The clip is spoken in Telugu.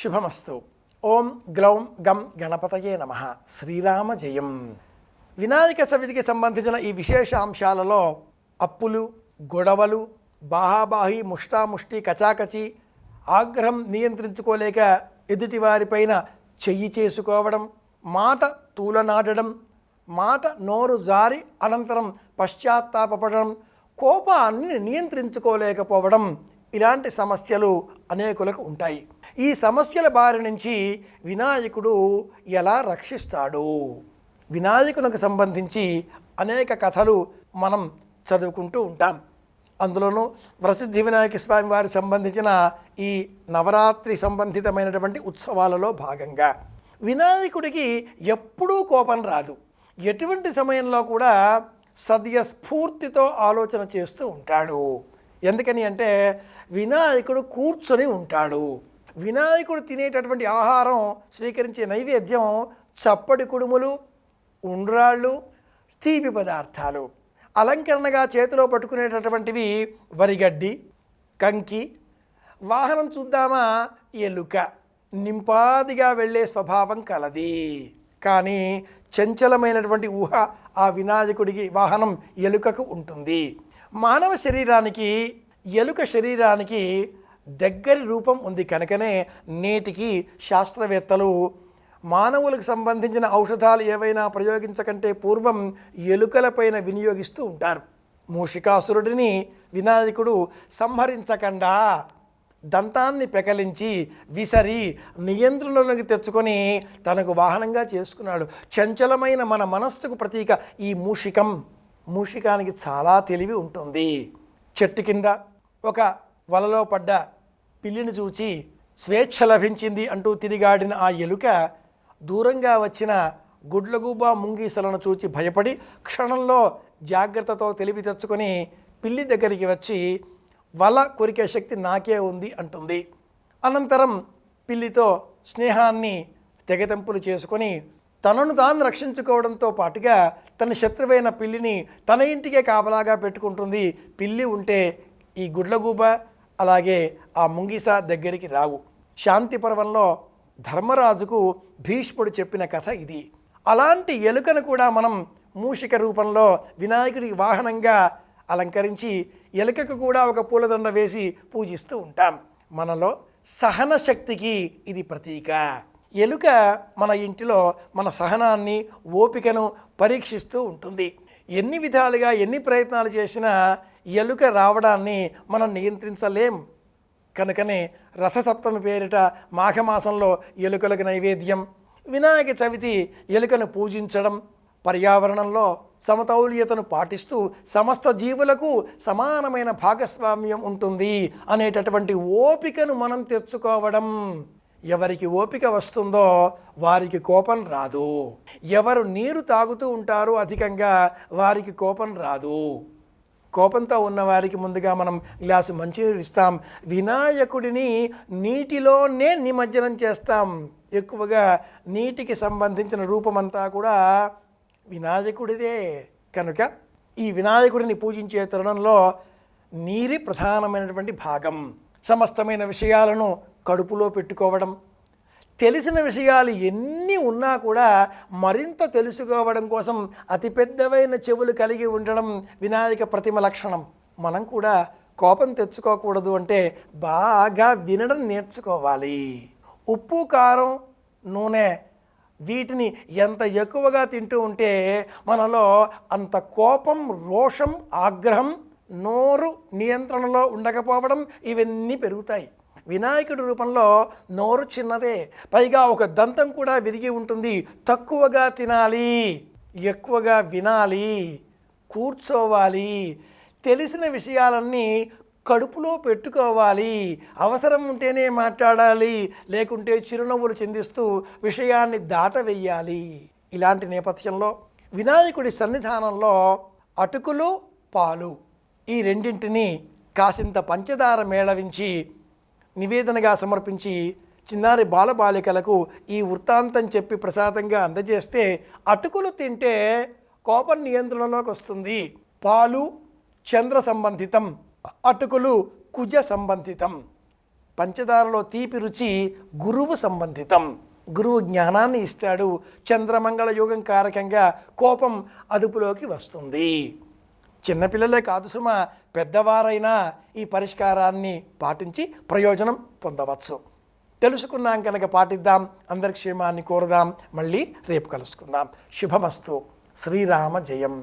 శుభమస్తు ఓం గ్లౌం గం గణపతయే నమ శ్రీరామ జయం వినాయక చవితికి సంబంధించిన ఈ విశేష అంశాలలో అప్పులు గొడవలు బాహాబాహి ముష్టాముష్టి కచాకచి ఆగ్రహం నియంత్రించుకోలేక ఎదుటివారిపైన చెయ్యి చేసుకోవడం మాట తూలనాడడం మాట నోరు జారి అనంతరం పశ్చాత్తాపడడం కోపాన్ని నియంత్రించుకోలేకపోవడం ఇలాంటి సమస్యలు అనేకులకు ఉంటాయి. ఈ సమస్యల బారి నుంచి వినాయకుడు ఎలా రక్షిస్తాడు? వినాయకునికి సంబంధించి అనేక కథలు మనం చదువుకుంటూ ఉంటాం. అందులోనూ ప్రసిద్ధి వినాయక స్వామి వారికి సంబంధించిన ఈ నవరాత్రి సంబంధితమైనటువంటి ఉత్సవాలలో భాగంగా వినాయకుడికి ఎప్పుడూ కోపం రాదు. ఎటువంటి సమయంలో కూడా సద్య స్ఫూర్తితో ఆలోచన చేస్తూ ఉంటాడు. ఎందుకని అంటే వినాయకుడు కూర్చొని ఉంటాడు. వినాయకుడు తినేటటువంటి ఆహారం స్వీకరించే నైవేద్యం చప్పటి కుడుములు ఉండ్రాళ్ళు తీపి పదార్థాలు. అలంకరణగా చేతిలో పట్టుకునేటటువంటివి వరిగడ్డి కంకి వాహనం చూద్దామా ఎలుక. నింపాదిగా వెళ్ళే స్వభావం కలది. కానీ చంచలమైనటువంటి ఊహ ఆ వినాయకుడికి వాహనం ఎలుకకు ఉంటుంది. మానవ శరీరానికి ఎలుక శరీరానికి దగ్గరి రూపం ఉంది కనుకనే నేటికి శాస్త్రవేత్తలు మానవులకు సంబంధించిన ఔషధాలు ఏవైనా ప్రయోగించకంటే పూర్వం ఎలుకలపైన వినియోగిస్తూ ఉంటారు. మూషికాసురుడిని వినాయకుడు సంహరించకుండా దంతాన్ని పెకలించి విసరి నియంత్రణలోకి తెచ్చుకొని తనకు వాహనంగా చేసుకున్నాడు. చంచలమైన మన మనస్సుకు ప్రతీక ఈ మూషికం. మూషికానికి చాలా తెలివి ఉంటుంది. చెట్టు కింద ఒక వలలో పడ్డ పిల్లిని చూచి స్వేచ్ఛ లభించింది అంటూ తిరిగాడిన ఆ ఎలుక దూరంగా వచ్చిన గుడ్లగూబా ముంగీసలను చూచి భయపడి క్షణంలో జాగ్రత్తతో తెలివి తెచ్చుకొని పిల్లి దగ్గరికి వచ్చి వల కొరికే శక్తి నాకే ఉంది అంటుంది. అనంతరం పిల్లితో స్నేహాన్ని తెగతెంపులు చేసుకొని తనను తాను రక్షించుకోవడంతో పాటుగా తన శత్రువైన పిల్లిని తన ఇంటికే కాపలాగా పెట్టుకుంటుంది. పిల్లి ఉంటే ఈ గుడ్లగూబ అలాగే ఆ ముంగిస దగ్గరికి రావు. శాంతి పర్వంలో ధర్మరాజుకు భీష్ముడు చెప్పిన కథ ఇది. అలాంటి ఎలుకను కూడా మనం మూషిక రూపంలో వినాయకుడి వాహనంగా అలంకరించి ఎలుకకు కూడా ఒక పూలదండ వేసి పూజిస్తూ ఉంటాం. మనలో సహన శక్తికి ఇది ప్రతీక. ఎలుక మన ఇంటిలో మన సహనాన్ని ఓపికను పరీక్షిస్తూ ఉంటుంది. ఎన్ని విధాలుగా ఎన్ని ప్రయత్నాలు చేసినా ఎలుక రావడాన్ని మనం నియంత్రించలేం. కనుకనే రథసప్తమి పేరిట మాఘమాసంలో ఎలుకలకు నైవేద్యం వినాయక చవితి ఎలుకను పూజించడం పర్యావరణంలో సమతౌల్యతను పాటిస్తూ సమస్త జీవులకు సమానమైన భాగస్వామ్యం ఉంటుంది అనేటటువంటి ఓపికను మనం తెచ్చుకోవడం. ఎవరికి ఓపిక వస్తుందో వారికి కోపం రాదు. ఎవరు నీరు తాగుతూ ఉంటారో అధికంగా వారికి కోపం రాదు. కోపంతో ఉన్నవారికి ముందుగా మనం గ్లాసు మంచినీరు ఇస్తాం. వినాయకుడిని నీటిలోనే నిమజ్జనం చేస్తాం. ఎక్కువగా నీటికి సంబంధించిన రూపమంతా కూడా వినాయకుడిదే. కనుక ఈ వినాయకుడిని పూజించే తరుణంలో నీరి ప్రధానమైనటువంటి భాగం. సమస్తమైన విషయాలను కడుపులో పెట్టుకోవడం. తెలిసిన విషయాలు ఎన్ని ఉన్నా కూడా మరింత తెలుసుకోవడం కోసం అతిపెద్దవైన చెవులు కలిగి ఉండడం వినాయక ప్రతిమ లక్షణం. మనం కూడా కోపం తెచ్చుకోకూడదు అంటే బాగా వినడం నేర్చుకోవాలి. ఉప్పు కారం నూనె వీటిని ఎంత ఎక్కువగా తింటూ ఉంటే మనలో అంత కోపం రోషం ఆగ్రహం నోరు నియంత్రణలో ఉండకపోవడం ఇవన్నీ పెరుగుతాయి. వినాయకుడి రూపంలో నోరు చిన్నదే పైగా ఒక దంతం కూడా విరిగి ఉంటుంది. తక్కువగా తినాలి ఎక్కువగా వినాలి కూర్చోవాలి తెలిసిన విషయాలన్నీ కడుపులో పెట్టుకోవాలి అవసరం ఉంటేనే మాట్లాడాలి లేకుంటే చిరునవ్వులు చిందిస్తూ విషయాన్ని దాటవేయాలి. ఇలాంటి నేపథ్యంలో వినాయకుడి సన్నిధానంలో అటుకులు పాలు. ఈ రెండింటిని కాసింత పంచదార మేళవించి నివేదనగా సమర్పించి చిన్నారి బాలబాలికలకు ఈ వృత్తాంతం చెప్పి ప్రసాదంగా అందజేస్తే అటుకులు తింటే కోపం నియంత్రణలోకి వస్తుంది. పాలు చంద్ర సంబంధితం అటుకులు కుజ సంబంధితం. పంచదారలో తీపి రుచి గురువు సంబంధితం. గురువు జ్ఞానాన్ని ఇస్తాడు. చంద్రమంగళ యోగం కారకంగా కోపం అదుపులోకి వస్తుంది. చిన్నపిల్లలే కాదు సుమ పెద్దవారైనా ఈ పరిష్కారాన్ని పాటించి ప్రయోజనం పొందవచ్చు. తెలుసుకున్నాం కనుక పాటిద్దాం అందరి క్షేమాన్ని కోరుదాం. మళ్ళీ రేపు కలుసుకుందాం. శుభమస్తు. శ్రీరామ జయం.